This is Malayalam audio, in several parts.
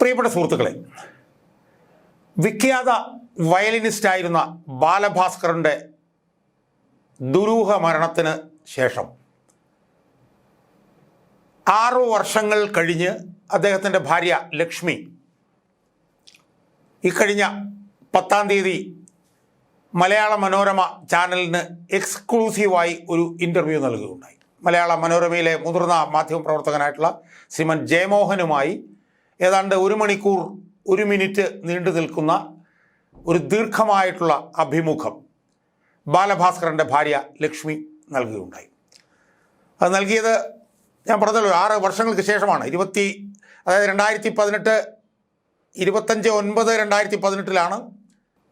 പ്രിയപ്പെട്ട സുഹൃത്തുക്കളെ വിഖ്യാത വയലിനിസ്റ്റായിരുന്ന ബാലഭാസ്കറിന്റെ ദുരൂഹ മരണത്തിന് ശേഷം ആറു വർഷങ്ങൾ കഴിഞ്ഞ് അദ്ദേഹത്തിന്റെ ഭാര്യ ലക്ഷ്മി ഇക്കഴിഞ്ഞ പത്താം തീയതി മലയാള മനോരമ ചാനലിന് എക്സ്ക്ലൂസീവായി ഒരു ഇന്റർവ്യൂ നൽകുകയുണ്ടായി. മലയാള മനോരമയിലെ മുതിർന്ന മാധ്യമപ്രവർത്തകനായിട്ടുള്ള ശ്രീമൻ ജയമോഹനുമായി ഏതാണ്ട് ഒരു മണിക്കൂർ ഒരു മിനിറ്റ് നീണ്ടു നിൽക്കുന്ന ഒരു ദീർഘമായിട്ടുള്ള അഭിമുഖം ബാലഭാസ്കറിന്റെ ഭാര്യ ലക്ഷ്മി നൽകുകയുണ്ടായി. അത് നൽകിയത് ഞാൻ പറഞ്ഞല്ലോ ആറ് വർഷങ്ങൾക്ക് ശേഷമാണ്. ഇരുപത്തി അതായത് രണ്ടായിരത്തി പതിനെട്ട് ഇരുപത്തഞ്ച് ഒൻപത് രണ്ടായിരത്തി പതിനെട്ടിലാണ്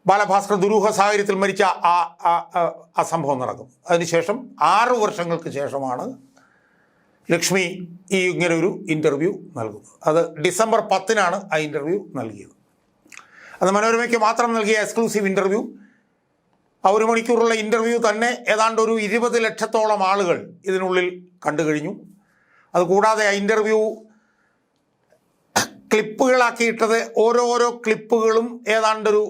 ബാലഭാസ്കർ ദുരൂഹ സാഹചര്യത്തിൽ മരിച്ച ആ ആ- സംഭവം നടക്കും അതിനുശേഷം ആറു വർഷങ്ങൾക്ക് ശേഷമാണ് ലക്ഷ്മി ഈ ഇങ്ങനെ ഒരു ഇന്റർവ്യൂ നൽകുന്നത് അത് ഡിസംബർ പത്തിനാണ് ആ ഇന്റർവ്യൂ നൽകിയത്. അത് മനോരമയ്ക്ക് മാത്രം നൽകിയ എക്സ്ക്ലൂസീവ് ഇന്റർവ്യൂ ആ ഒരു മണിക്കൂറുള്ള ഇന്റർവ്യൂ തന്നെ ഏതാണ്ട് ഒരു ഇരുപത് ലക്ഷത്തോളം ആളുകൾ ഇതിനുള്ളിൽ കണ്ടു കഴിഞ്ഞു. അതുകൂടാതെ ആ ഇന്റർവ്യൂ ക്ലിപ്പുകളാക്കിയിട്ടത് ഓരോരോ ക്ലിപ്പുകളും ഏതാണ്ടൊരു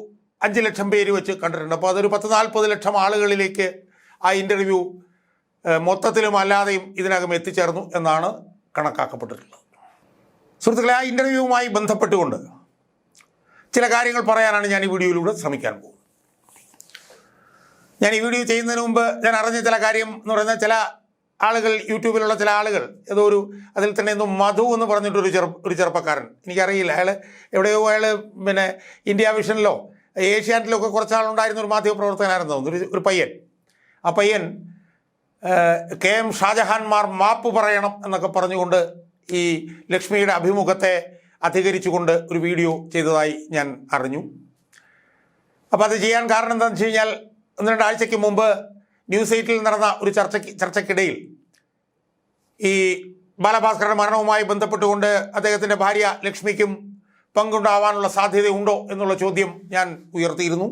അഞ്ച് ലക്ഷം പേര് വെച്ച് കണ്ടിട്ടുണ്ട്. അപ്പോൾ അതൊരു പത്ത് നാൽപ്പത് ലക്ഷം ആളുകളിലേക്ക് ആ ഇന്റർവ്യൂ മൊത്തത്തിലും അല്ലാതെയും ഇതിനകം എത്തിച്ചേർന്നു എന്നാണ് കണക്കാക്കപ്പെട്ടിട്ടുള്ളത്. സുഹൃത്തുക്കളെ ആ ഇന്റർവ്യൂവുമായി ബന്ധപ്പെട്ടുകൊണ്ട് ചില കാര്യങ്ങൾ പറയാനാണ് ഞാൻ ഈ വീഡിയോയിലൂടെ ശ്രമിക്കാൻ പോകുന്നത്. ഞാൻ ഈ വീഡിയോ ചെയ്യുന്നതിന് മുമ്പ് ഞാൻ അറിഞ്ഞ ചില കാര്യം എന്ന് പറയുന്നത് ചില ആളുകൾ യൂട്യൂബിലുള്ള ചില ആളുകൾ ഏതോ ഒരു അതിൽ തന്നെ എന്തോ മധു എന്ന് പറഞ്ഞിട്ടൊരു ചെറു ഒരു ചെറുപ്പക്കാരൻ എനിക്കറിയില്ല. അയാൾ എവിടെയോ അയാൾ പിന്നെ ഇന്ത്യ വിഷനിലോ ഏഷ്യാനെറ്റിലോ ഒക്കെ കുറച്ചാളുണ്ടായിരുന്ന ഒരു മാധ്യമപ്രവർത്തകനായിരുന്നു. ഒരു ഒരു പയ്യൻ. ആ പയ്യൻ കെ എം ഷാജഹാൻമാർ മാപ്പ് പറയണം എന്നൊക്കെ പറഞ്ഞുകൊണ്ട് ഈ ലക്ഷ്മിയുടെ അഭിമുഖത്തെ അധികരിച്ചുകൊണ്ട് ഒരു വീഡിയോ ചെയ്തതായി ഞാൻ അറിഞ്ഞു. അപ്പോൾ അത് ചെയ്യാൻ കാരണം എന്താണെന്ന് വെച്ച് കഴിഞ്ഞാൽ ഒന്ന് രണ്ടാഴ്ചയ്ക്ക് മുമ്പ് ന്യൂസ് എയ്റ്റിൽ നടന്ന ഒരു ചർച്ചയ്ക്ക് ചർച്ചയ്ക്കിടയിൽ ഈ ബാലഭാസ്കറുടെ മരണവുമായി ബന്ധപ്പെട്ടുകൊണ്ട് അദ്ദേഹത്തിന്റെ ഭാര്യ ലക്ഷ്മിക്കും പങ്കുണ്ടാവാനുള്ള സാധ്യതയുണ്ടോ എന്നുള്ള ചോദ്യം ഞാൻ ഉയർത്തിയിരുന്നു.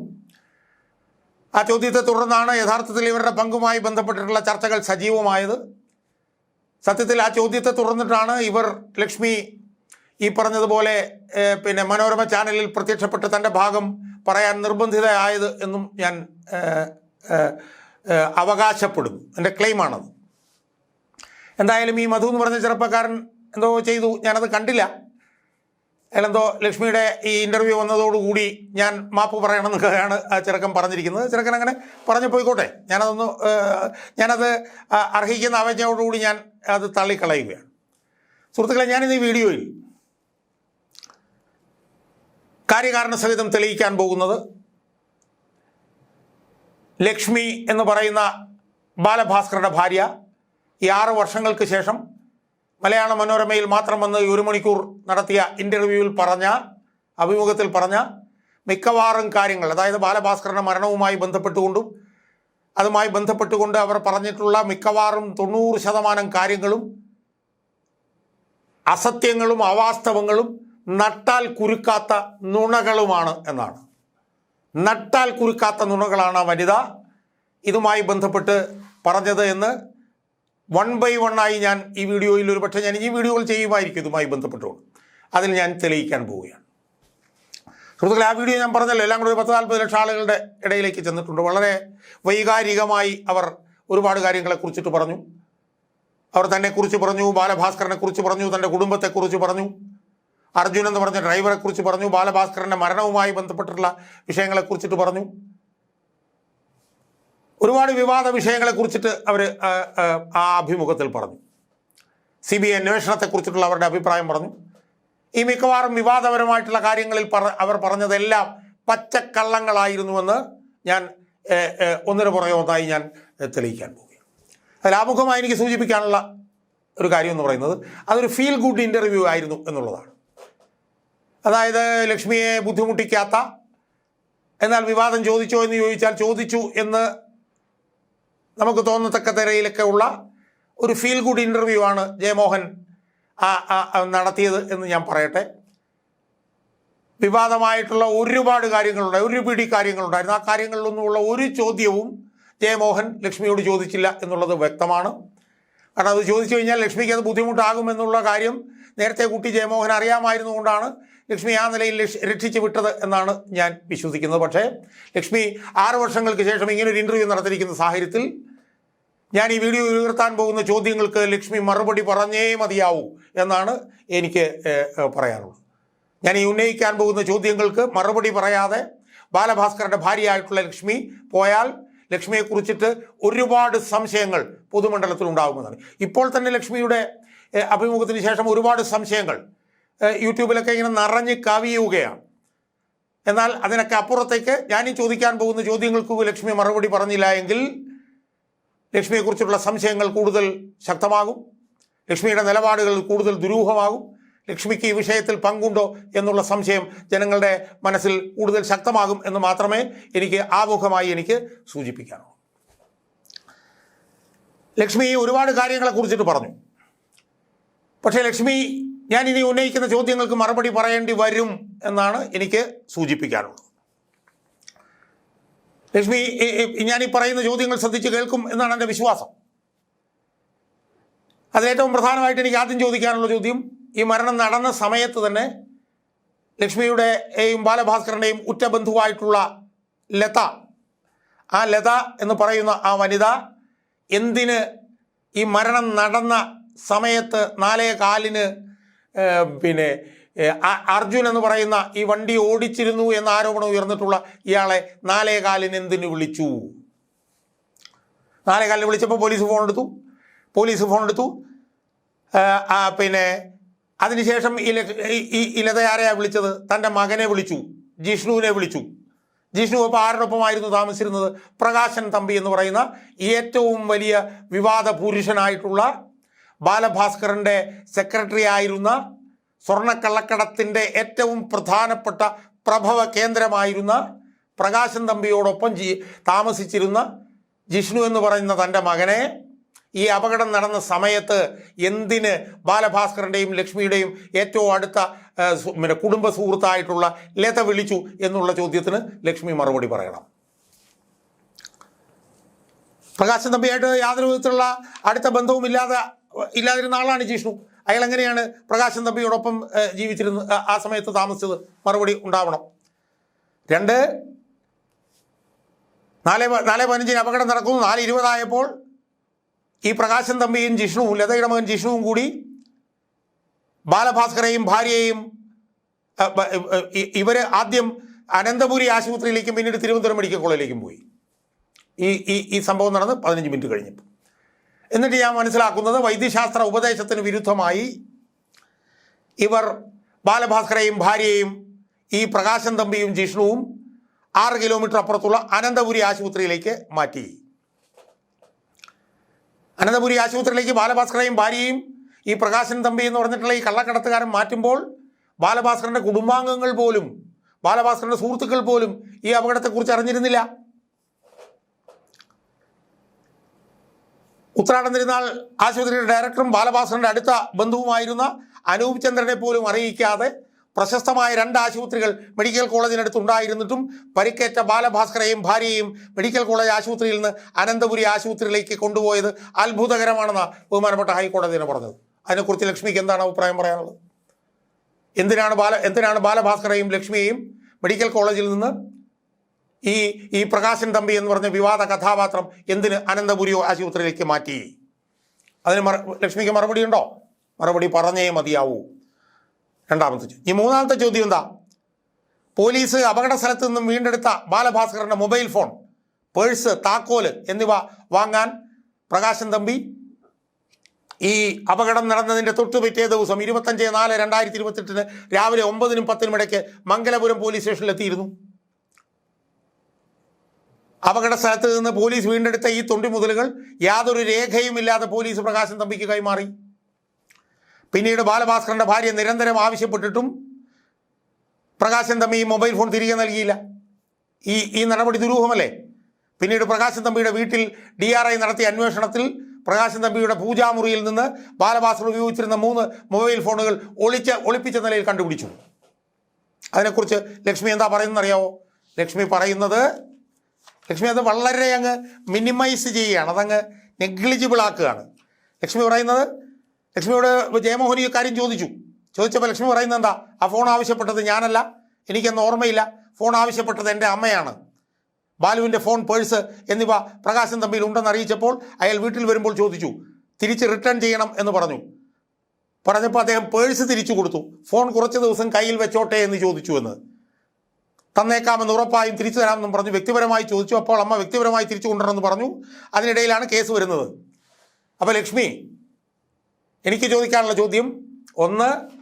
ആ ചോദ്യത്തെ തുടർന്നാണ് യഥാർത്ഥത്തിൽ ഇവരുടെ പങ്കുമായി ബന്ധപ്പെട്ടിട്ടുള്ള ചർച്ചകൾ സജീവമായത്. സത്യത്തിൽ ആ ചോദ്യത്തെ തുടർന്നിട്ടാണ് ഇവർ ലക്ഷ്മി ഈ പറഞ്ഞതുപോലെ പിന്നെ മനോരമ ചാനലിൽ പ്രത്യക്ഷപ്പെട്ട് തന്റെ ഭാഗം പറയാൻ നിർബന്ധിതയായത് എന്നും ഞാൻ അവകാശപ്പെടുന്നു. എന്റെ ക്ലെയിമാണത്. എന്തായാലും ഈ മധു എന്ന് പറഞ്ഞ ചെറുപ്പക്കാരൻ എന്തോ ചെയ്തു. ഞാനത് കണ്ടില്ല. അയാളെന്തോ ലക്ഷ്മിയുടെ ഈ ഇന്റർവ്യൂ വന്നതോടുകൂടി ഞാൻ മാപ്പ് പറയണമെന്നൊക്കെയാണ് ചെറുക്കൻ പറഞ്ഞിരിക്കുന്നത്. ചെറുക്കൻ അങ്ങനെ പറഞ്ഞു പോയിക്കോട്ടെ. ഞാനതൊന്ന് ഞാനത് അർഹിക്കുന്ന അവജ്ഞയോടുകൂടി ഞാൻ അത് തള്ളിക്കളയുകയാണ്. സുഹൃത്തുക്കളെ ഞാനിന്ന് ഈ വീഡിയോയിൽ കാര്യകാരണ സഹിതം തെളിയിക്കാൻ പോകുന്നത് ലക്ഷ്മി എന്ന് പറയുന്ന ബാലഭാസ്കറുടെ ഭാര്യ ഈ ആറ് വർഷങ്ങൾക്ക് ശേഷം മലയാള മനോരമയിൽ മാത്രം വന്ന് ഒരു മണിക്കൂർ നടത്തിയ ഇന്റർവ്യൂവിൽ പറഞ്ഞ അഭിമുഖത്തിൽ പറഞ്ഞ മിക്കവാറും കാര്യങ്ങൾ അതായത് ബാലഭാസ്കറിന്റെ മരണവുമായി ബന്ധപ്പെട്ടുകൊണ്ടും അതുമായി ബന്ധപ്പെട്ടുകൊണ്ട് അവർ പറഞ്ഞിട്ടുള്ള മിക്കവാറും തൊണ്ണൂറ് ശതമാനം കാര്യങ്ങളും അസത്യങ്ങളും അവാസ്തവങ്ങളും നട്ടാൽ കുരുക്കാത്ത നുണകളുമാണ് എന്നാണ്. നട്ടാൽ കുരുക്കാത്ത നുണകളാണ് വനിത ഇതുമായി ബന്ധപ്പെട്ട് പറഞ്ഞത് എന്ന് വൺ ബൈ വൺ ആയി ഞാൻ ഈ വീഡിയോയിൽ ഒരു പക്ഷേ ഞാൻ ഈ വീഡിയോകൾ ചെയ്യുമായിരിക്കും ഇതുമായി ബന്ധപ്പെട്ടുകൊണ്ട് അതിൽ ഞാൻ തെളിയിക്കാൻ പോവുകയാണ്. സുഹൃത്തുക്കളെ ആ വീഡിയോ ഞാൻ പറഞ്ഞല്ലോ എല്ലാം കൂടി ഒരു പത്ത് നാൽപ്പത് ലക്ഷം ആളുകളുടെ ഇടയിലേക്ക് ചെന്നിട്ടുണ്ട്. വളരെ വൈകാരികമായി അവർ ഒരുപാട് കാര്യങ്ങളെ കുറിച്ചിട്ട് പറഞ്ഞു. അവർ തന്നെക്കുറിച്ച് പറഞ്ഞു ബാലഭാസ്കറിനെ കുറിച്ച് പറഞ്ഞു തന്റെ കുടുംബത്തെക്കുറിച്ച് പറഞ്ഞു. അർജുൻ എന്ന് പറഞ്ഞ ഡ്രൈവറെക്കുറിച്ച് പറഞ്ഞു ബാലഭാസ്കറിന്റെ മരണവുമായി ബന്ധപ്പെട്ടിട്ടുള്ള വിഷയങ്ങളെക്കുറിച്ചിട്ട് പറഞ്ഞു. ഒരുപാട് വിവാദ വിഷയങ്ങളെ കുറിച്ചിട്ട് അവർ ആ അഭിമുഖത്തിൽ പറഞ്ഞു. സി ബി ഐ അന്വേഷണത്തെക്കുറിച്ചിട്ടുള്ള അവരുടെ അഭിപ്രായം പറഞ്ഞു. ഈ മിക്കവാറും വിവാദപരമായിട്ടുള്ള കാര്യങ്ങളിൽ പറ അവർ പറഞ്ഞതെല്ലാം പച്ചക്കള്ളങ്ങളായിരുന്നുവെന്ന് ഞാൻ ഒന്നിനു പുറകെ ഒന്നായി ഞാൻ തെളിയിക്കാൻ പോവുകയാണ്. അതിൽ ആമുഖമായി എനിക്ക് സൂചിപ്പിക്കാനുള്ള ഒരു കാര്യം എന്ന് പറയുന്നത് അതൊരു ഫീൽ ഗുഡ് ഇന്റർവ്യൂ ആയിരുന്നു എന്നുള്ളതാണ്. അതായത് ലക്ഷ്മിയെ ബുദ്ധിമുട്ടിക്കാത്ത എന്നാൽ വിവാദം ചോദിച്ചോ എന്ന് ചോദിച്ചാൽ ചോദിച്ചു എന്ന് നമുക്ക് തോന്നത്തക്ക തിരയിലൊക്കെ ഉള്ള ഒരു ഫീൽ ഗുഡ് ഇന്റർവ്യൂ ആണ് ജയമോഹൻ നടത്തിയത് എന്ന് ഞാൻ പറയട്ടെ. വിവാദമായിട്ടുള്ള ഒരുപാട് കാര്യങ്ങളുണ്ടായി ഒരു പിടി കാര്യങ്ങളുണ്ടായിരുന്നു. ആ കാര്യങ്ങളിലൊന്നുമുള്ള ഒരു ചോദ്യവും ജയമോഹൻ ലക്ഷ്മിയോട് ചോദിച്ചില്ല എന്നുള്ളത് വ്യക്തമാണ്. കാരണം അത് ചോദിച്ചു കഴിഞ്ഞാൽ ലക്ഷ്മിക്ക് അത് ബുദ്ധിമുട്ടാകുമെന്നുള്ള കാര്യം നേരത്തെ കുട്ടി ജയമോഹൻ അറിയാമായിരുന്നുകൊണ്ടാണ് ലക്ഷ്മി ആ നിലയിൽ രക്ഷ- രക്ഷിച്ചു വിട്ടത് എന്നാണ് ഞാൻ വിശ്വസിക്കുന്നത്. പക്ഷേ ലക്ഷ്മി ആറ് വർഷങ്ങൾക്ക് ശേഷം ഇങ്ങനെ ഒരു ഇന്റർവ്യൂ നടത്തിയിരിക്കുന്ന സാഹചര്യത്തിൽ ഞാൻ ഈ വീഡിയോ ഉയർത്താൻ പോകുന്ന ചോദ്യങ്ങൾക്ക് ലക്ഷ്മി മറുപടി പറഞ്ഞേ മതിയാവൂ എന്നാണ് എനിക്ക് ഏഹ്, ഞാൻ ഈ ഉന്നയിക്കാൻ പോകുന്ന ചോദ്യങ്ങൾക്ക് മറുപടി പറയാതെ ബാലഭാസ്കറിന്റെ ഭാര്യയായിട്ടുള്ള ലക്ഷ്മി പോയാൽ ലക്ഷ്മിയെക്കുറിച്ചിട്ട് ഒരുപാട് സംശയങ്ങൾ പൊതുമണ്ഡലത്തിൽ ഉണ്ടാകുമെന്നാണ് ഇപ്പോൾ തന്നെ ലക്ഷ്മിയുടെ അഭിമുഖത്തിന് ശേഷം ഒരുപാട് സംശയങ്ങൾ യൂട്യൂബിലൊക്കെ ഇങ്ങനെ നിറഞ്ഞ് കവിയുകയാണ്. എന്നാൽ അതിനൊക്കെ അപ്പുറത്തേക്ക് ഞാൻ ഈ ചോദിക്കാൻ പോകുന്ന ചോദ്യങ്ങൾക്ക് ലക്ഷ്മി മറുപടി പറഞ്ഞില്ല എങ്കിൽ ലക്ഷ്മിയെക്കുറിച്ചുള്ള സംശയങ്ങൾ കൂടുതൽ ശക്തമാകും. ലക്ഷ്മിയുടെ നിലപാടുകൾ കൂടുതൽ ദുരൂഹമാകും. ലക്ഷ്മിക്ക് ഈ വിഷയത്തിൽ പങ്കുണ്ടോ എന്നുള്ള സംശയം ജനങ്ങളുടെ മനസ്സിൽ കൂടുതൽ ശക്തമാകും എന്ന് മാത്രമേ എനിക്ക് ആമുഖമായി എനിക്ക് സൂചിപ്പിക്കാനുള്ളൂ. ലക്ഷ്മി ഒരുപാട് കാര്യങ്ങളെ കുറിച്ചിട്ട് പറഞ്ഞു. പക്ഷേ ലക്ഷ്മി ഞാൻ ഇനി ഉന്നയിക്കുന്ന ചോദ്യങ്ങൾക്ക് മറുപടി പറയേണ്ടി വരും എന്നാണ് എനിക്ക് സൂചിപ്പിക്കാനുള്ളത്. ലക്ഷ്മി ഞാൻ ഈ പറയുന്ന ചോദ്യങ്ങൾ ശ്രദ്ധിച്ച് കേൾക്കും എന്നാണ് എന്റെ വിശ്വാസം. അതിലേറ്റവും പ്രധാനമായിട്ട് എനിക്ക് ആദ്യം ചോദിക്കാനുള്ള ചോദ്യം ഈ മരണം നടന്ന സമയത്ത് തന്നെ ലക്ഷ്മിയുടെയും ബാലഭാസ്കറിന്റെയും ഉറ്റ ബന്ധുവായിട്ടുള്ള ലത ആ ലത എന്ന് പറയുന്ന ആ വനിത എന്തിന് ഈ മരണം നടന്ന സമയത്ത് നാലേ കാലിന് പിന്നെ അർജുൻ എന്ന് പറയുന്ന ഈ വണ്ടി ഓടിച്ചിരുന്നു എന്ന ആരോപണം ഉയർന്നിട്ടുള്ള ഇയാളെ നാലേ കാലിന് എന്തിന് വിളിച്ചു? നാലേ കാലിന് വിളിച്ചപ്പോൾ പോലീസ് ഫോൺ എടുത്തു. പോലീസ് ഫോൺ എടുത്തു. പിന്നെ അതിനുശേഷം ഇല ഈ വിളിച്ചത്? തന്റെ മകനെ വിളിച്ചു. ജിഷ്ണുവിനെ വിളിച്ചു. ജിഷ്ണു അപ്പോൾ ആരോടൊപ്പമായിരുന്നു താമസിച്ചിരുന്നത്? പ്രകാശൻ തമ്പി എന്ന് പറയുന്ന ഏറ്റവും വലിയ വിവാദ പുരുഷനായിട്ടുള്ള ബാലഭാസ്കറിന്റെ സെക്രട്ടറി ആയിരുന്ന സ്വർണക്കള്ളക്കടത്തിന്റെ ഏറ്റവും പ്രധാനപ്പെട്ട പ്രഭവ കേന്ദ്രമായിരുന്ന പ്രകാശൻ തമ്പിയോടൊപ്പം ജി താമസിച്ചിരുന്ന ജിഷ്ണു എന്ന് പറയുന്ന തന്റെ മകനെ ഈ അപകടം നടന്ന സമയത്ത് എന്തിന് ബാലഭാസ്കറിന്റെയും ലക്ഷ്മിയുടെയും ഏറ്റവും അടുത്ത പിന്നെ കുടുംബ സുഹൃത്തായിട്ടുള്ള ലത വിളിച്ചു എന്നുള്ള ചോദ്യത്തിന് ലക്ഷ്മി മറുപടി പറയണം. പ്രകാശൻ തമ്പിയായിട്ട് യാതൊരു വിധത്തിലുള്ള അടുത്ത ബന്ധവും ഇല്ലാതെ ഇല്ലാതിരുന്ന ആളാണ് ജിഷ്ണു. അയാൾ എങ്ങനെയാണ് പ്രകാശൻ തമ്പിയോടൊപ്പം ജീവിച്ചിരുന്ന ആ- സമയത്ത് താമസിച്ചത്? മറുപടി ഉണ്ടാവണം. രണ്ട് നാല് നാല് പതിനഞ്ചിന് അപകടം നടക്കുന്നു. നാല് ഇരുപതായപ്പോൾ ഈ പ്രകാശൻ തമ്പിയും ജിഷ്ണുവും ലതയുടെ മകൻ ജിഷ്ണുവും കൂടി ബാലഭാസ്കറേയും ഭാര്യയെയും അ, ബ- ഇ- ഇ- ഇവർ ആദ്യം അനന്തപുരി ആശുപത്രിയിലേക്കും പിന്നീട് തിരുവനന്തപുരം മെഡിക്കൽ കോളേജിലേക്കും പോയി. ഈ ഈ സംഭവം നടന്ന് പതിനഞ്ച് മിനിറ്റ് കഴിഞ്ഞപ്പോൾ. എന്നിട്ട് ഞാൻ മനസ്സിലാക്കുന്നത് വൈദ്യശാസ്ത്ര ഉപദേശത്തിന് വിരുദ്ധമായി ഇവർ ബാലഭാസ്കരയും ഭാര്യയെയും ഈ പ്രകാശൻ തമ്പിയും ജിഷ്ണുവും ആറ് കിലോമീറ്റർ അപ്പുറത്തുള്ള അനന്തപുരി ആശുപത്രിയിലേക്ക് മാറ്റി. അനന്തപുരി ആശുപത്രിയിലേക്ക് ബാലഭാസ്കറേയും ഭാര്യയും ഈ പ്രകാശൻ തമ്പി എന്ന് പറഞ്ഞിട്ടുള്ള ഈ കള്ളക്കടത്തുകാരൻ മാറ്റുമ്പോൾ ബാലഭാസ്കറിന്റെ കുടുംബാംഗങ്ങൾ പോലും ബാലഭാസ്കറിന്റെ സുഹൃത്തുക്കൾ പോലും ഈ അപകടത്തെക്കുറിച്ച് അറിഞ്ഞിരുന്നില്ല. ഉത്രാടം തിരുനാൾ ആശുപത്രിയുടെ ഡയറക്ടറും ബാലഭാസ്കറിന്റെ അടുത്ത ബന്ധുവുമായിരുന്ന അനൂപ് ചന്ദ്രനെ പോലും അറിയിക്കാതെ പ്രശസ്തമായ രണ്ട് ആശുപത്രികൾ മെഡിക്കൽ കോളേജിനടുത്ത് ഉണ്ടായിരുന്നിട്ടും പരിക്കേറ്റ ബാലഭാസ്കറേയും ഭാര്യയെയും മെഡിക്കൽ കോളേജ് ആശുപത്രിയിൽ നിന്ന് അനന്തപുരി ആശുപത്രിയിലേക്ക് കൊണ്ടുപോയത് അത്ഭുതകരമാണെന്ന് ബഹുമാനപ്പെട്ട ഹൈക്കോടതിനെ പറഞ്ഞത്. അതിനെക്കുറിച്ച് ലക്ഷ്മിക്ക് എന്താണ് അഭിപ്രായം പറയാനുള്ളത്? എന്തിനാണ് ബാല എന്തിനാണ് ബാലഭാസ്കറേയും ലക്ഷ്മിയെയും മെഡിക്കൽ കോളേജിൽ നിന്ന് ഈ ഈ പ്രകാശൻ തമ്പി എന്ന് പറഞ്ഞ വിവാദ കഥാപാത്രം എന്തിന് അനന്തപുരിയോ ആശുപത്രിയിലേക്ക് മാറ്റി? അതിന് മറ ലക്ഷ്മിക്ക് മറുപടി ഉണ്ടോ? മറുപടി പറഞ്ഞേ മതിയാവൂ. രണ്ടാമത്തെ ചോദ്യം. ഈ മൂന്നാമത്തെ ചോദ്യം എന്താ? പോലീസ് അപകട സ്ഥലത്ത് നിന്നും വീണ്ടെടുത്ത ബാലഭാസ്കറിന്റെ മൊബൈൽ ഫോൺ പേഴ്സ് താക്കോൽ എന്നിവ വാങ്ങാൻ പ്രകാശൻ തമ്പി ഈ അപകടം നടന്നതിന്റെ തൊട്ടു പിറ്റേ ദിവസം ഇരുപത്തഞ്ച് നാല് രണ്ടായിരത്തി ഇരുപത്തെട്ടിന് രാവിലെ ഒമ്പതിനും പത്തിനും ഇടയ്ക്ക് മംഗലപുരം പോലീസ് സ്റ്റേഷനിൽ എത്തിയിരുന്നു അപകട സ്ഥലത്ത് നിന്ന് പോലീസ് വീണ്ടെടുത്ത ഈ തൊണ്ടി മുതലുകൾ യാതൊരു രേഖയും ഇല്ലാതെ പോലീസ് പ്രകാശൻ തമ്പിക്ക് കൈമാറി. പിന്നീട് ബാലഭാസ്കറിന്റെ ഭാര്യ നിരന്തരം ആവശ്യപ്പെട്ടിട്ടും പ്രകാശൻ തമ്പി ഈ മൊബൈൽ ഫോൺ തിരികെ നൽകിയില്ല. ഈ ഈ നടപടി ദുരൂഹമല്ലേ? പിന്നീട് പ്രകാശൻ തമ്പിയുടെ വീട്ടിൽ ഡി ആർ ഐ നടത്തിയ അന്വേഷണത്തിൽ പ്രകാശൻ തമ്പിയുടെ പൂജാമുറിയിൽ നിന്ന് ബാലഭാസ്കർ ഉപയോഗിച്ചിരുന്ന മൂന്ന് മൊബൈൽ ഫോണുകൾ ഒളിച്ച ഒളിപ്പിച്ച നിലയിൽ കണ്ടുപിടിച്ചു. അതിനെക്കുറിച്ച് ലക്ഷ്മി എന്താ പറയുന്നത് അറിയാവോ ലക്ഷ്മി പറയുന്നത് ലക്ഷ്മി അത് വളരെ അങ്ങ് മിനിമൈസ് ചെയ്യുകയാണ് അതങ്ങ് നെഗ്ലിജിബിൾ ആക്കുകയാണ്. ലക്ഷ്മി പറയുന്നത് ലക്ഷ്മിയോട് ജയമോഹനി കാര്യം ചോദിച്ചു. ചോദിച്ചപ്പോൾ ലക്ഷ്മി പറയുന്നത് എന്താ? ആ ഫോൺ ആവശ്യപ്പെട്ടത് ഞാനല്ല എനിക്കെന്ന് ഓർമ്മയില്ല. ഫോൺ ആവശ്യപ്പെട്ടത് എന്റെ അമ്മയാണ്. ബാലുവിന്റെ ഫോൺ പേഴ്സ് എന്നിവ പ്രകാശൻ തമ്പിയിൽ ഉണ്ടെന്ന് അറിയിച്ചപ്പോൾ അയാൾ വീട്ടിൽ വരുമ്പോൾ ചോദിച്ചു തിരിച്ച് റിട്ടേൺ ചെയ്യണം എന്ന് പറഞ്ഞു. പറഞ്ഞപ്പോൾ അദ്ദേഹം പേഴ്സ് തിരിച്ചു കൊടുത്തു. ഫോൺ കുറച്ച് ദിവസം കയ്യിൽ വെച്ചോട്ടെ എന്ന് ചോദിച്ചു എന്ന്. തന്നേക്കാമെന്ന് ഉറപ്പായും തിരിച്ചു തരാമെന്നും പറഞ്ഞു. വ്യക്തിപരമായി ചോദിച്ചു. അപ്പോൾ അമ്മ വ്യക്തിപരമായി തിരിച്ചു കൊണ്ടുവരണമെന്ന് പറഞ്ഞു. അതിനിടയിലാണ് കേസ് വരുന്നത്. അപ്പോൾ ലക്ഷ്മി എനിക്ക് ചോദിക്കാനുള്ള ചോദ്യം. ഒന്ന്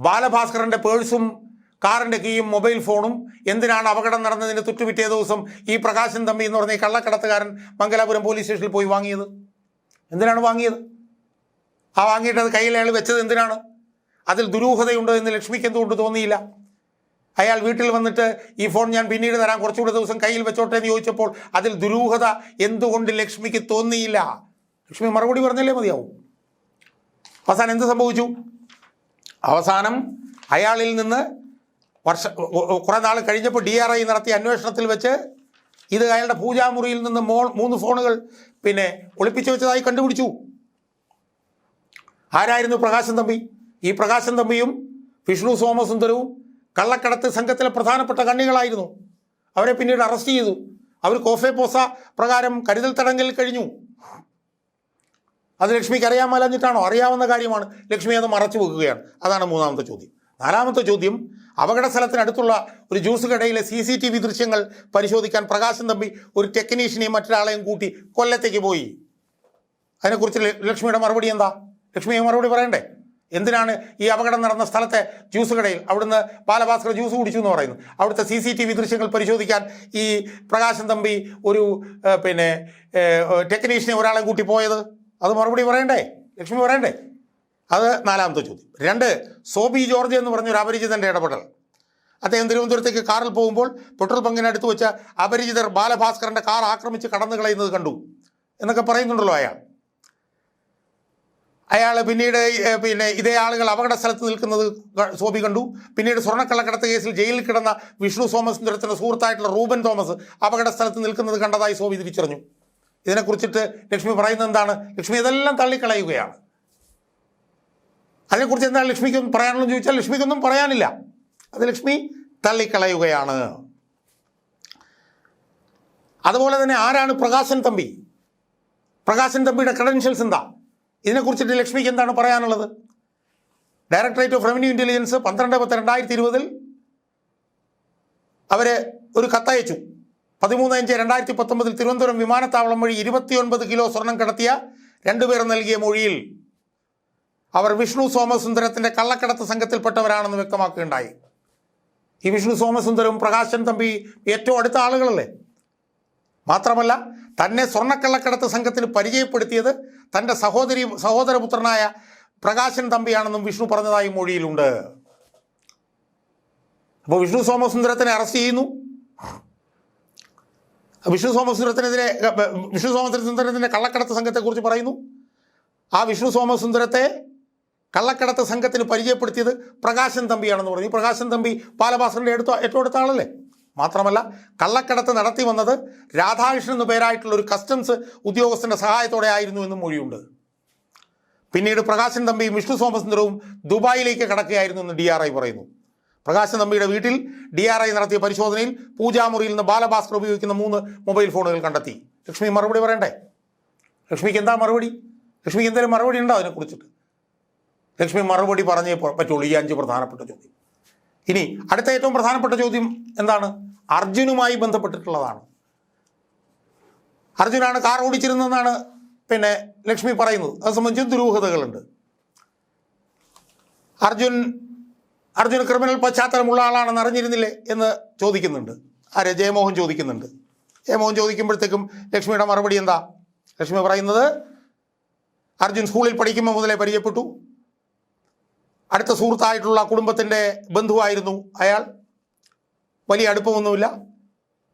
ബാലഭാസ്കറിന്റെ പേഴ്സും കാറിന്റെ കീയും മൊബൈൽ ഫോണും എന്തിനാണ് അപകടം നടന്നതിന് തുറ്റുപിറ്റേ ദിവസം ഈ പ്രകാശൻ തമ്പി എന്ന് പറഞ്ഞ കള്ളക്കടത്തുകാരൻ മംഗലാപുരം പോലീസ് സ്റ്റേഷനിൽ പോയി വാങ്ങിയത്? എന്തിനാണ് വാങ്ങിയത്? ആ വാങ്ങിയിട്ട് അത് വെച്ചത് എന്തിനാണ്? അതിൽ ദുരൂഹതയുണ്ടോ എന്ന് ലക്ഷ്മിക്ക് എന്തുകൊണ്ട് തോന്നിയില്ല? അയാൾ വീട്ടിൽ വന്നിട്ട് ഈ ഫോൺ ഞാൻ പിന്നീട് തരാം കുറച്ചുകൂടെ ദിവസം കയ്യിൽ വെച്ചോട്ടെ എന്ന് ചോദിച്ചപ്പോൾ അതിൽ ദുരൂഹത എന്തുകൊണ്ട് ലക്ഷ്മിക്ക് തോന്നിയില്ല? ലക്ഷ്മി മറുപടി പറഞ്ഞല്ലേ മതിയാവും. അവസാനം എന്ത് സംഭവിച്ചു? അവസാനം അയാളിൽ നിന്ന് വർഷ കുറേ നാൾ കഴിഞ്ഞപ്പോൾ ഡി ആർ ഐ നടത്തിയ അന്വേഷണത്തിൽ വെച്ച് ഇത് അയാളുടെ പൂജാമുറിയിൽ നിന്ന് മോൾ മൂന്ന് ഫോണുകൾ പിന്നെ ഒളിപ്പിച്ചു വെച്ചതായി കണ്ടുപിടിച്ചു. ആരായിരുന്നു പ്രകാശൻ തമ്പി? ഈ പ്രകാശൻ തമ്പിയും വിഷ്ണു സോമസുന്ദരവും കള്ളക്കടത്ത് സംഘത്തിലെ പ്രധാനപ്പെട്ട കണ്ണികളായിരുന്നു. അവരെ പിന്നീട് അറസ്റ്റ് ചെയ്തു. അവർ കോഫെ പോസ പ്രകാരം കരുതൽ തടങ്കലിൽ കഴിഞ്ഞു. അത് ലക്ഷ്മിക്ക് അറിയാൻ അറിയാവുന്ന കാര്യമാണ്. ലക്ഷ്മി അത് മറച്ചു വെക്കുകയാണ്. അതാണ് മൂന്നാമത്തെ ചോദ്യം. നാലാമത്തെ ചോദ്യം അപകട സ്ഥലത്തിനടുത്തുള്ള ഒരു ജ്യൂസ് കടയിലെ സി സി ടി വി ദൃശ്യങ്ങൾ പരിശോധിക്കാൻ പ്രകാശൻ തമ്പി ഒരു ടെക്നീഷ്യനെയും മറ്റൊരാളെയും കൂട്ടി കൊല്ലത്തേക്ക് പോയി. അതിനെക്കുറിച്ച് ലക്ഷ്മിയുടെ മറുപടി എന്താ? ലക്ഷ്മിയെ മറുപടി പറയണ്ടേ? എന്തിനാണ് ഈ അപകടം നടന്ന സ്ഥലത്തെ ജ്യൂസ് കടയിൽ? അവിടുന്ന് ബാലഭാസ്കർ ജ്യൂസ് കുടിച്ചു എന്ന് പറയുന്നു. അവിടുത്തെ സി സി ടി വി ദൃശ്യങ്ങൾ പരിശോധിക്കാൻ ഈ പ്രകാശൻ തമ്പി ഒരു പിന്നെ ടെക്നീഷ്യനെ ഒരാളെ കൂട്ടി പോയത്. അത് മറുപടി പറയണ്ടേ? ലക്ഷ്മി പറയണ്ടേ? അത് നാലാമത്തെ ചോദ്യം. രണ്ട് സോബി ജോർജ് എന്ന് പറഞ്ഞൊരു അപരിചിതന്റെ ഇടപെടൽ. അദ്ദേഹം തിരുവനന്തപുരത്തേക്ക് കാറിൽ പോകുമ്പോൾ പെട്രോൾ പങ്കിനടുത്ത് വെച്ച അപരിചിതർ ബാലഭാസ്കറിന്റെ കാർ ആക്രമിച്ച് കടന്നു കളയുന്നത് കണ്ടു. എന്നൊക്കെ പറയുന്നുണ്ടല്ലോ അയാൾ. അയാൾ പിന്നീട് പിന്നെ ഇതേ ആളുകൾ അപകട സ്ഥലത്ത് നിൽക്കുന്നത് സോബി കണ്ടു. പിന്നീട് സ്വർണക്കള്ളക്കടത്ത് കേസിൽ ജയിലിൽ കിടന്ന വിഷ്ണു സോമസുന്ദരത്തിന്റെ സുഹൃത്തായിട്ടുള്ള റൂബൻ തോമസ് അപകട സ്ഥലത്ത് നിൽക്കുന്നത് കണ്ടതായി സോബി തിരിച്ചറിഞ്ഞു. ഇതിനെക്കുറിച്ചിട്ട് ലക്ഷ്മി പറയുന്നത് എന്താണ്? ലക്ഷ്മി ഇതെല്ലാം തള്ളിക്കളയുകയാണ്. അതിനെക്കുറിച്ച് എന്താണ് ലക്ഷ്മിക്ക് പറയാനുള്ളതെന്ന് ചോദിച്ചാൽ ലക്ഷ്മിക്കൊന്നും പറയാനില്ല. അത് ലക്ഷ്മി തള്ളിക്കളയുകയാണ്. അതുപോലെ തന്നെ ആരാണ് പ്രകാശൻ തമ്പി? പ്രകാശൻ തമ്പിയുടെ ക്രെഡൻഷ്യൽസ് എന്താ? ഇതിനെക്കുറിച്ചിട്ട് ലക്ഷ്മിക്ക് എന്താണ് പറയാനുള്ളത്? ഡയറക്ടറേറ്റ് ഓഫ് റവന്യൂ ഇന്റലിജൻസ് പന്ത്രണ്ട് പത്ത് രണ്ടായിരത്തി ഇരുപതിൽ അവർ ഒരു കത്തയച്ചു. പതിമൂന്ന് അഞ്ച് രണ്ടായിരത്തി പത്തൊമ്പതിൽ തിരുവനന്തപുരം വിമാനത്താവളം വഴി ഇരുപത്തിയൊൻപത് കിലോ സ്വർണം കടത്തിയ രണ്ടുപേർ നൽകിയ മൊഴിയിൽ അവർ വിഷ്ണു സോമസുന്ദരത്തിന്റെ കള്ളക്കടത്ത് സംഘത്തിൽപ്പെട്ടവരാണെന്ന് വ്യക്തമാക്കുകയുണ്ടായി. ഈ വിഷ്ണു സോമസുന്ദരവും പ്രകാശൻ തമ്പി ഏറ്റവും അടുത്ത ആളുകളല്ലേ? മാത്രമല്ല തന്നെ സ്വർണക്കള്ളക്കടത്ത് സംഘത്തിന് പരിചയപ്പെടുത്തിയത് തന്റെ സഹോദരി സഹോദരപുത്രനായ പ്രകാശൻ തമ്പിയാണെന്നും വിഷ്ണു പറഞ്ഞതായി മൊഴിയിലുണ്ട്. അപ്പോൾ വിഷ്ണു സോമസുന്ദരത്തിനെ അറസ്റ്റ് ചെയ്യുന്നു. വിഷ്ണു സോമസുന്ദരത്തിനെതിരെ വിഷ്ണു സോമസുന്ദരത്തിന്റെ കള്ളക്കടത്ത് സംഘത്തെക്കുറിച്ച് പറയുന്നു. ആ വിഷ്ണു സോമസുന്ദരത്തെ കള്ളക്കടത്ത് സംഘത്തിന് പരിചയപ്പെടുത്തിയത് പ്രകാശൻ തമ്പിയാണെന്ന് പറഞ്ഞു. പ്രകാശൻ തമ്പി ബാലഭാസ്കറിന്റെ അടുത്ത ഏറ്റവും അടുത്ത ആളല്ലേ? മാത്രമല്ല കള്ളക്കടത്ത് നടത്തി വന്നത് രാധാകൃഷ്ണൻ എന്നു പേരായിട്ടുള്ള ഒരു കസ്റ്റംസ് ഉദ്യോഗസ്ഥന്റെ സഹായത്തോടെ ആയിരുന്നു എന്നും മൊഴിയുണ്ട്. പിന്നീട് പ്രകാശൻ തമ്പിയും വിഷ്ണു സോമസുന്ദരവും ദുബായിലേക്ക് കടക്കുകയായിരുന്നു എന്ന് ഡി ആർ ഐ പറയുന്നു. പ്രകാശൻ തമ്പിയുടെ വീട്ടിൽ ഡി ആർ ഐ നടത്തിയ പരിശോധനയിൽ പൂജാമുറിയിൽ നിന്ന് ബാലഭാസ്കർ ഉപയോഗിക്കുന്ന മൂന്ന് മൊബൈൽ ഫോണുകൾ കണ്ടെത്തി. ലക്ഷ്മി മറുപടി പറയണ്ടേ? ലക്ഷ്മിക്ക് എന്താ മറുപടി? ലക്ഷ്മിക്ക് എന്തെങ്കിലും മറുപടി ഉണ്ടോ അതിനെക്കുറിച്ചിട്ട്? ലക്ഷ്മി മറുപടി പറഞ്ഞേ പറ്റുള്ളൂ ഈ അഞ്ച് പ്രധാനപ്പെട്ട ചോദ്യം. ഇനി അടുത്ത ഏറ്റവും പ്രധാനപ്പെട്ട ചോദ്യം എന്താണ്? അർജുനുമായി ബന്ധപ്പെട്ടിട്ടുള്ളതാണ്. അർജുനാണ് കാർ ഓടിച്ചിരുന്നതെന്നാണ് പിന്നെ ലക്ഷ്മി പറയുന്നത്. അത് സംബന്ധിച്ച് ദുരൂഹതകളുണ്ട്. അർജുൻ അർജുൻ ക്രിമിനൽ പശ്ചാത്തലമുള്ള ആളാണെന്ന് അറിഞ്ഞിരുന്നില്ലേ എന്ന് ചോദിക്കുന്നുണ്ട്. ആരെ? ജയമോഹൻ ചോദിക്കുന്നുണ്ട്. ജയമോഹൻ ചോദിക്കുമ്പോഴത്തേക്കും ലക്ഷ്മിയുടെ മറുപടി എന്താ? ലക്ഷ്മി പറയുന്നത് അർജുൻ സ്കൂളിൽ പഠിക്കുമ്പോൾ മുതലേ പരിചയപ്പെട്ടു. അടുത്ത സുഹൃത്തായിട്ടുള്ള കുടുംബത്തിന്റെ ബന്ധുവായിരുന്നു അയാൾ. വലിയ അടുപ്പമൊന്നുമില്ല.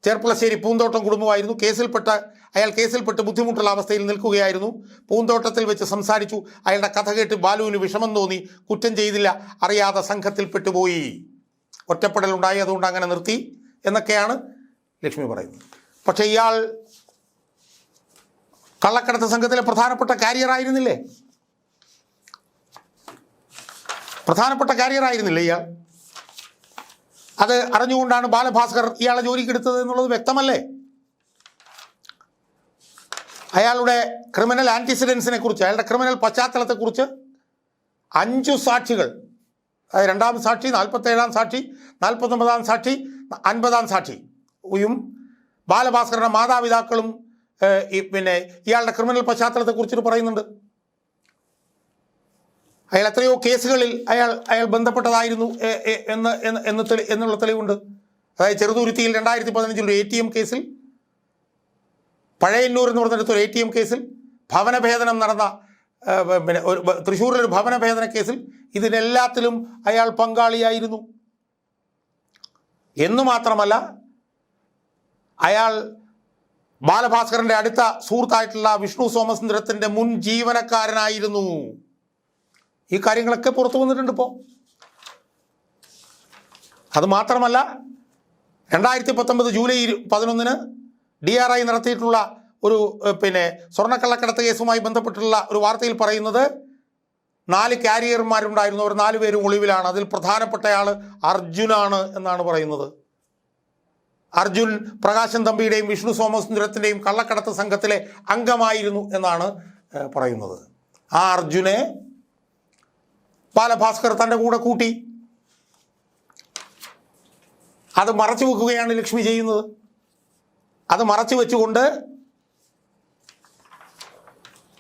ചേർപ്പളശ്ശേരി പൂന്തോട്ടം കുടുംബമായിരുന്നു. കേസിൽപ്പെട്ട അയാൾ കേസിൽപ്പെട്ട് ബുദ്ധിമുട്ടുള്ള അവസ്ഥയിൽ നിൽക്കുകയായിരുന്നു. പൂന്തോട്ടത്തിൽ വെച്ച് സംസാരിച്ചു. അയാളുടെ കഥ കേട്ട് ബാലുവിന് വിഷമം തോന്നി. കുറ്റം ചെയ്തില്ല. അറിയാതെ സംഘത്തിൽ പെട്ടുപോയി. ഒറ്റപ്പെടലുണ്ടായി അതുകൊണ്ട് അങ്ങനെ നിർത്തി എന്നൊക്കെയാണ് ലക്ഷ്മി പറയുന്നത്. പക്ഷേ ഇയാൾ കള്ളക്കടത്ത് സംഘത്തിലെ പ്രധാനപ്പെട്ട കാരിയർ ആയിരുന്നില്ലേ പ്രധാനപ്പെട്ട കാരിയറായിരുന്നില്ല ഇയാൾ? അത് അറിഞ്ഞുകൊണ്ടാണ് ബാലഭാസ്കർ ഇയാളെ ജോലിക്കെടുത്തത് എന്നുള്ളത് വ്യക്തമല്ലേ? അയാളുടെ ക്രിമിനൽ ആന്റിസിഡൻസിനെ കുറിച്ച് അയാളുടെ ക്രിമിനൽ പശ്ചാത്തലത്തെക്കുറിച്ച് അഞ്ചു സാക്ഷികൾ അതായത് രണ്ടാം സാക്ഷി നാൽപ്പത്തേഴാം സാക്ഷി നാൽപ്പത്തൊമ്പതാം സാക്ഷി അൻപതാം സാക്ഷി യും ബാലഭാസ്കറുടെ മാതാപിതാക്കളും പിന്നെ ഇയാളുടെ ക്രിമിനൽ പശ്ചാത്തലത്തെക്കുറിച്ചിട്ട് പറയുന്നുണ്ട്. അയാൾ എത്രയോ കേസുകളിൽ അയാൾ അയാൾ ബന്ധപ്പെട്ടതായിരുന്നു എന്ന് എന്ന് എന്നുള്ള തെളിവുണ്ട്. അതായത് ചെറുതുരുത്തിയിൽ രണ്ടായിരത്തി പതിനഞ്ചിൽ ഒരു എ ടി എം കേസിൽ പഴയന്നൂർ എന്ന് പറഞ്ഞിടത്ത് ഒരു എ ടി എം കേസിൽ ഭവനഭേദനം നടന്ന പിന്നെ ഒരു തൃശ്ശൂരിലൊരു ഭവനഭേദന കേസിൽ ഇതിനെല്ലാത്തിലും അയാൾ പങ്കാളിയായിരുന്നു. എന്നു മാത്രമല്ല അയാൾ ബാലഭാസ്കറിന്റെ അടുത്ത സുഹൃത്തായിട്ടുള്ള വിഷ്ണു സോമസുന്ദരത്തിന്റെ മുൻ ജീവനക്കാരനായിരുന്നു. ഈ കാര്യങ്ങളൊക്കെ പുറത്തു വന്നിട്ടുണ്ട് ഇപ്പോൾ അത് മാത്രമല്ല രണ്ടായിരത്തി പത്തൊമ്പത് ജൂലൈ പതിനൊന്നിന് ഡി ആർ ഐ നടത്തിയിട്ടുള്ള ഒരു പിന്നെ സ്വർണക്കള്ളക്കടത്ത് കേസുമായി ബന്ധപ്പെട്ടുള്ള ഒരു വാർത്തയിൽ പറയുന്നത് നാല് കാരിയർമാരുണ്ടായിരുന്നു. അവർ നാല് പേരും ഒളിവിലാണ്. അതിൽ പ്രധാനപ്പെട്ടയാൾ അർജുനാണ് എന്നാണ് പറയുന്നത്. അർജുൻ പ്രകാശൻ തമ്പിയുടെയും വിഷ്ണു സോമസുന്ദരത്തിന്റെയും കള്ളക്കടത്ത് സംഘത്തിലെ അംഗമായിരുന്നു എന്നാണ് പറയുന്നത്. ആ അർജുനെ ബാലഭാസ്കർ തന്റെ കൂടെ കൂട്ടി. അത് മറച്ചു വെക്കുകയാണ് ലക്ഷ്മി ചെയ്യുന്നത്. അത് മറച്ചു വെച്ചുകൊണ്ട്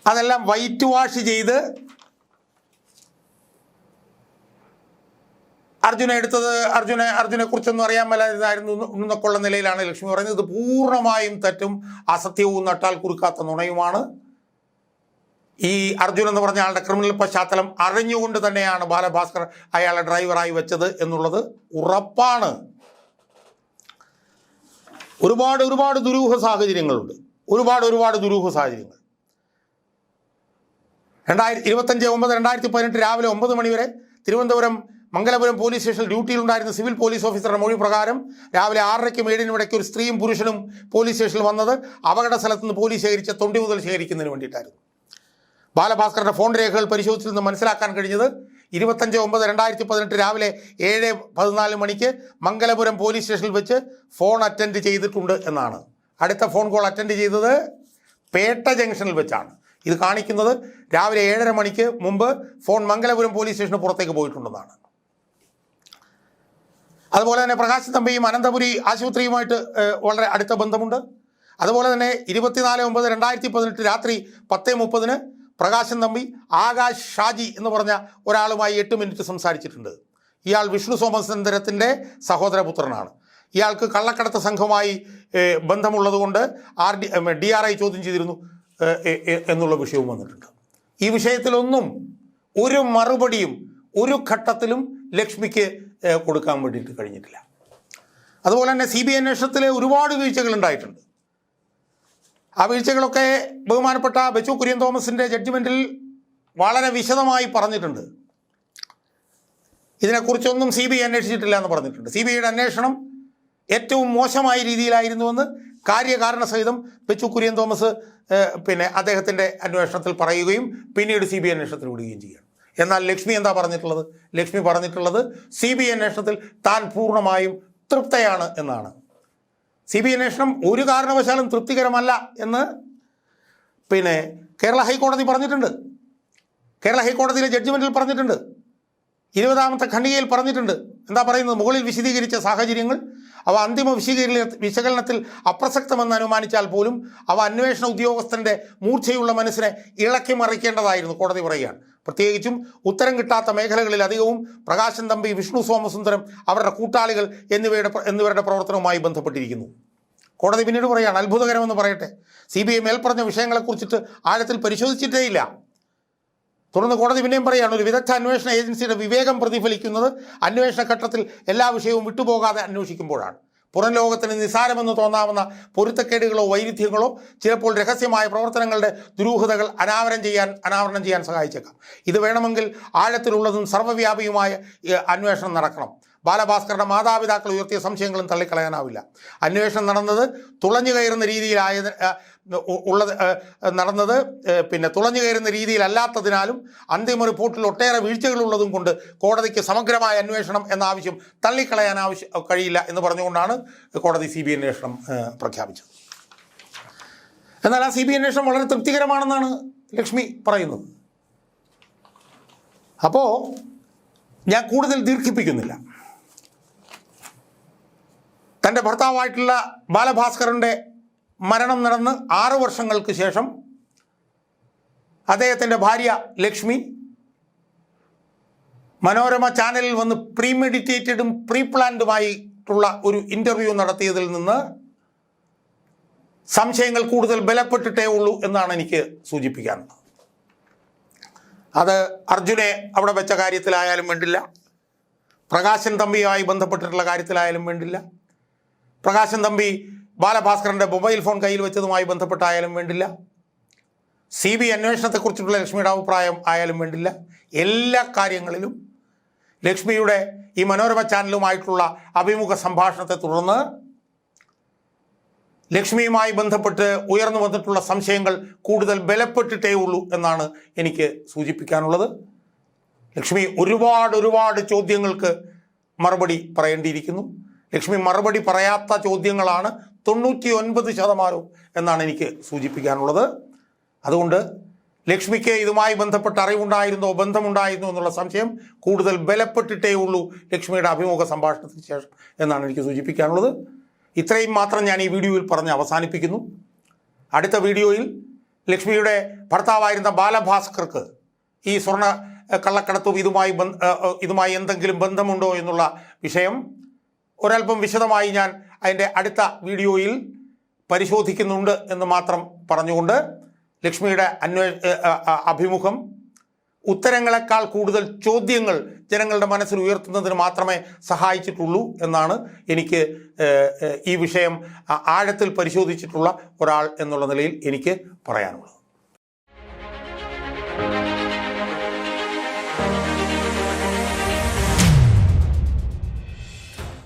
അതെല്ലാം വൈറ്റ് വാഷ് ചെയ്ത് അർജുന എടുത്തത് അർജുനെ അർജുനെ കുറിച്ചൊന്നും അറിയാൻ മേലായിരുന്നു എന്നൊക്കെയുള്ള നിലയിലാണ് ലക്ഷ്മി പറയുന്നത്. ഇത് പൂർണമായും തെറ്റും അസത്യവും നട്ടാൽ കുറുക്കാത്ത നുണയുമാണ്. ഈ അർജുൻ എന്ന് പറഞ്ഞ ആളുടെ ക്രിമിനൽ പശ്ചാത്തലം അറിഞ്ഞുകൊണ്ട് തന്നെയാണ് ബാലഭാസ്കർ അയാളെ ഡ്രൈവറായി വെച്ചത് എന്നുള്ളത് ഉറപ്പാണ്. ഒരുപാട് ഒരുപാട് ദുരൂഹ സാഹചര്യങ്ങളുണ്ട്. ഒരുപാട് ഒരുപാട് ദുരൂഹ സാഹചര്യങ്ങൾ. രണ്ടായിരത്തി ഇരുപത്തഞ്ച് ഒമ്പത് രണ്ടായിരത്തി പതിനെട്ട് രാവിലെ ഒമ്പത് മണിവരെ തിരുവനന്തപുരം മംഗലപുരം പോലീസ് സ്റ്റേഷനിൽ ഡ്യൂട്ടിയിലുണ്ടായിരുന്ന സിവിൽ പോലീസ് ഓഫീസറുടെ മൊഴി പ്രകാരം രാവിലെ ആറരയ്ക്കും ഏഴിനും ഇടയ്ക്ക് ഒരു സ്ത്രീയും പുരുഷനും പോലീസ് സ്റ്റേഷനിൽ വന്നത്. അപകട സ്ഥലത്ത് നിന്ന് പോലീസ് ശേഖരിച്ച തൊണ്ടി മുതൽ ശേഖരിക്കുന്നതിന് വേണ്ടിയിട്ടായിരുന്നു. ബാലഭാസ്കറിന്റെ ഫോൺ രേഖകൾ പരിശോധിച്ചതിൽ നിന്ന് മനസ്സിലാക്കാൻ കഴിഞ്ഞത് ഇരുപത്തഞ്ച് ഒമ്പത് രണ്ടായിരത്തി പതിനെട്ട് രാവിലെ ഏഴ് പതിനാല് മണിക്ക് മംഗലപുരം പോലീസ് സ്റ്റേഷനിൽ വെച്ച് ഫോൺ അറ്റൻഡ് ചെയ്തിട്ടുണ്ട് എന്നാണ്. അടുത്ത ഫോൺ കോൾ അറ്റൻഡ് ചെയ്തത് പേട്ട ജംഗ്ഷനിൽ വെച്ചാണ്. ഇത് കാണിക്കുന്നത് രാവിലെ ഏഴര മണിക്ക് മുമ്പ് ഫോൺ മംഗലപുരം പോലീസ് സ്റ്റേഷന് പുറത്തേക്ക് പോയിട്ടുണ്ടെന്നാണ്. അതുപോലെ തന്നെ പ്രകാശ് തമ്പിയും അനന്തപുരി ആശുപത്രിയുമായിട്ട് വളരെ അടുത്ത ബന്ധമുണ്ട്. അതുപോലെ തന്നെ ഇരുപത്തിനാല് ഒമ്പത് രണ്ടായിരത്തി പതിനെട്ട് രാത്രി പത്ത് മുപ്പതിന് പ്രകാശൻ തമ്പി ആകാശ് ഷാജി എന്ന് പറഞ്ഞ ഒരാളുമായി എട്ട് മിനിറ്റ് സംസാരിച്ചിട്ടുണ്ട്. ഇയാൾ വിഷ്ണു സോമസുന്ദരത്തിന്റെ സഹോദരപുത്രനാണ്. ഇയാൾക്ക് കള്ളക്കടത്ത് സംഘവുമായി ബന്ധമുള്ളതുകൊണ്ട് R D D R I ചോദ്യം ചെയ്തിരുന്നു എന്നുള്ള വിഷയവും വന്നിട്ടുണ്ട്. ഈ വിഷയത്തിലൊന്നും ഒരു മറുപടിയും ഒരു ഘട്ടത്തിലും ലക്ഷ്മിക്ക് കൊടുക്കാൻ വേണ്ടിയിട്ട് കഴിഞ്ഞിട്ടില്ല. അതുപോലെ തന്നെ സി ബി അന്വേഷണത്തിലെ ഒരുപാട് വീഴ്ചകൾ ഉണ്ടായിട്ടുണ്ട്. ആ വീഴ്ചകളൊക്കെ ബഹുമാനപ്പെട്ട ബച്ചു കുര്യൻ തോമസിന്റെ ജഡ്ജ്മെന്റിൽ വളരെ വിശദമായി പറഞ്ഞിട്ടുണ്ട്. ഇതിനെക്കുറിച്ചൊന്നും സി ബി ഐ അന്വേഷിച്ചിട്ടില്ല എന്ന് പറഞ്ഞിട്ടുണ്ട്. സി ബി ഐയുടെ അന്വേഷണം ഏറ്റവും മോശമായ രീതിയിലായിരുന്നുവെന്ന് കാര്യകാരണ സഹിതം ബച്ചു കുര്യൻ തോമസ് പിന്നെ അദ്ദേഹത്തിന്റെ അന്വേഷണത്തിൽ പറയുകയും പിന്നീട് സി ബി ഐ അന്വേഷണത്തിൽ വിടുകയും ചെയ്യുകയാണ്. എന്നാൽ ലക്ഷ്മി എന്താ പറഞ്ഞിട്ടുള്ളത്? ലക്ഷ്മി പറഞ്ഞിട്ടുള്ളത് സി ബി ഐ അന്വേഷണത്തിൽ താൻ പൂർണമായും തൃപ്തയാണ് എന്നാണ്. സി ബി അന്വേഷണം ഒരു കാരണവശാലും തൃപ്തികരമല്ല എന്ന് പിന്നെ കേരള ഹൈക്കോടതി പറഞ്ഞിട്ടുണ്ട്. കേരള ഹൈക്കോടതിയിലെ ജഡ്ജ്മെന്റിൽ പറഞ്ഞിട്ടുണ്ട്. ഇരുപതാമത്തെ ഖണ്ഡികയിൽ പറഞ്ഞിട്ടുണ്ട്. എന്താ പറയുന്നത്? മുകളിൽ വിശദീകരിച്ച സാഹചര്യങ്ങൾ അവ അന്തിമ വിശദീകരണ വിശകലനത്തിൽ അപ്രസക്തമെന്ന് അനുമാനിച്ചാൽ പോലും അവ അന്വേഷണ ഉദ്യോഗസ്ഥന്റെ മൂർച്ചയുള്ള മനസ്സിനെ ഇളക്കി മറിക്കേണ്ടതായിരുന്നു കോടതി പറയുകയാണ്. പ്രത്യേകിച്ചും ഉത്തരം കിട്ടാത്ത മേഖലകളിൽ അധികവും പ്രകാശൻ തമ്പി വിഷ്ണു സോമസുന്ദരം അവരുടെ കൂട്ടാളികൾ എന്നിവയുടെ എന്നിവരുടെ പ്രവർത്തനവുമായി ബന്ധപ്പെട്ടിരിക്കുന്നു. കോടതി പിന്നീട് പറയുകയാണ് അത്ഭുതകരമെന്ന് പറയട്ടെ. സി ബി ഐ മേൽപ്പറഞ്ഞ വിഷയങ്ങളെക്കുറിച്ചിട്ട് ആഴത്തിൽ പരിശോധിച്ചിട്ടേയില്ല. തുടർന്ന് കോടതി പിന്നെയും പറയുകയാണ് ഒരു വിദഗ്ധ അന്വേഷണ ഏജൻസിയുടെ വിവേകം പ്രതിഫലിക്കുന്നത് അന്വേഷണ ഘട്ടത്തിൽ എല്ലാ വിഷയവും വിട്ടുപോകാതെ അന്വേഷിക്കുമ്പോഴാണ്. പുറം ലോകത്തിന് നിസാരമെന്ന് തോന്നാവുന്ന പൊരുത്തക്കേടുകളോ വൈരുദ്ധ്യങ്ങളോ ചിലപ്പോൾ രഹസ്യമായ പ്രവർത്തനങ്ങളുടെ ദുരൂഹതകൾ അനാവരണം ചെയ്യാൻ അനാവരണം ചെയ്യാൻ സഹായിച്ചേക്കാം. ഇത് വേണമെങ്കിൽ ആഴത്തിലുള്ളതും സർവവ്യാപിയുമായ അന്വേഷണം നടക്കണം. ബാലഭാസ്കറുടെ മാതാപിതാക്കൾ ഉയർത്തിയ സംശയങ്ങളും തള്ളിക്കളയാനാവില്ല. അന്വേഷണം നടന്നത് തുളഞ്ഞു കയറുന്ന ഉ- ഉള്ളത് നടന്നത് പിന്നെ തുളഞ്ഞു കയറുന്ന രീതിയിലല്ലാത്തതിനാലും അന്തിമ റിപ്പോർട്ടിൽ ഒട്ടേറെ വീഴ്ചകളുള്ളതും കൊണ്ട് കോടതിക്ക് സമഗ്രമായ അന്വേഷണം എന്ന ആവശ്യം തള്ളിക്കളയാൻ ആവശ്യം കഴിയില്ല എന്ന് പറഞ്ഞുകൊണ്ടാണ് കോടതി സി ബി അന്വേഷണം പ്രഖ്യാപിച്ചത്. എന്നാൽ ആ സി ബി അന്വേഷണം വളരെ തൃപ്തികരമാണെന്നാണ് ലക്ഷ്മി പറയുന്നത്. അപ്പോൾ ഞാൻ കൂടുതൽ ദീർഘിപ്പിക്കുന്നില്ല. തന്റെ ഭർത്താവായിട്ടുള്ള ബാലഭാസ്കറിന്റെ മരണം നടന്ന് ആറു വർഷങ്ങൾക്ക് ശേഷം അദ്ദേഹത്തിന്റെ ഭാര്യ ലക്ഷ്മി മനോരമ ചാനലിൽ വന്ന് പ്രീമെഡിറ്റേറ്റഡും പ്രീ പ്ലാൻഡുമായിട്ടുള്ള ഒരു ഇന്റർവ്യൂ നടത്തിയതിൽ നിന്ന് സംശയങ്ങൾ കൂടുതൽ ബലപ്പെട്ടിട്ടേ ഉള്ളൂ എന്നാണ് എനിക്ക് സൂചിപ്പിക്കാനുള്ളത് അത് അർജുനെ അവിടെ വെച്ച കാര്യത്തിലായാലും വേണ്ടില്ല. പ്രകാശൻ തമ്പിയുമായി ബന്ധപ്പെട്ടിട്ടുള്ള കാര്യത്തിലായാലും വേണ്ടില്ല. പ്രകാശൻ തമ്പി ബാലഭാസ്കറിന്റെ മൊബൈൽ ഫോൺ കയ്യിൽ വെച്ചതുമായി ബന്ധപ്പെട്ടായാലും വേണ്ടില്ല. സി ബി അന്വേഷണത്തെക്കുറിച്ചുള്ള ലക്ഷ്മിയുടെ അഭിപ്രായം ആയാലും വേണ്ടില്ല. എല്ലാ കാര്യങ്ങളിലും ലക്ഷ്മിയുടെ ഈ മനോരമ ചാനലുമായിട്ടുള്ള അഭിമുഖ സംഭാഷണത്തെ തുടർന്ന് ലക്ഷ്മിയുമായി ബന്ധപ്പെട്ട് ഉയർന്നു വന്നിട്ടുള്ള സംശയങ്ങൾ കൂടുതൽ ബലപ്പെട്ടിട്ടേ ഉള്ളൂ എന്നാണ് എനിക്ക് സൂചിപ്പിക്കാനുള്ളത്. ലക്ഷ്മി ഒരുപാട് ഒരുപാട് ചോദ്യങ്ങൾക്ക് മറുപടി പറയേണ്ടിയിരിക്കുന്നു. ലക്ഷ്മി മറുപടി പറയാത്ത ചോദ്യങ്ങളാണ് തൊണ്ണൂറ്റി ഒൻപത് ശതമാനവും എന്നാണ് എനിക്ക് സൂചിപ്പിക്കാനുള്ളത്. അതുകൊണ്ട് ലക്ഷ്മിക്ക് ഇതുമായി ബന്ധപ്പെട്ട് അറിവുണ്ടായിരുന്നോ ബന്ധമുണ്ടായിരുന്നോ എന്നുള്ള സംശയം കൂടുതൽ ബലപ്പെട്ടിട്ടേ ഉള്ളൂ ലക്ഷ്മിയുടെ അഭിമുഖ സംഭാഷണത്തിന് ശേഷം എന്നാണ് എനിക്ക് സൂചിപ്പിക്കാനുള്ളത്. ഇത്രയും മാത്രം ഞാൻ ഈ വീഡിയോയിൽ പറഞ്ഞ് അവസാനിപ്പിക്കുന്നു. അടുത്ത വീഡിയോയിൽ ലക്ഷ്മിയുടെ ഭർത്താവായിരുന്ന ബാലഭാസ്കർക്ക് ഈ സ്വർണ കള്ളക്കടത്തും ഇതുമായി ബന്ധ ഇതുമായി എന്തെങ്കിലും ബന്ധമുണ്ടോ എന്നുള്ള വിഷയം ഒരല്പം വിശദമായി ഞാൻ അതിന്റെ അടുത്ത വീഡിയോയിൽ പരിശോധിക്കുന്നുണ്ട് എന്ന് മാത്രം പറഞ്ഞുകൊണ്ട് ലക്ഷ്മിയുടെ അന്വേ അഭിമുഖം. ഉത്തരങ്ങളെക്കാൾ കൂടുതൽ ചോദ്യങ്ങൾ ജനങ്ങളുടെ മനസ്സിൽ ഉയർത്തുന്നതിന് മാത്രമേ സഹായിച്ചിട്ടുള്ളൂ എന്നാണ് എനിക്ക് ഈ വിഷയം ആഴത്തിൽ പരിശോധിച്ചിട്ടുള്ള ഒരാൾ എന്നുള്ള നിലയിൽ എനിക്ക് പറയാനുള്ളത്.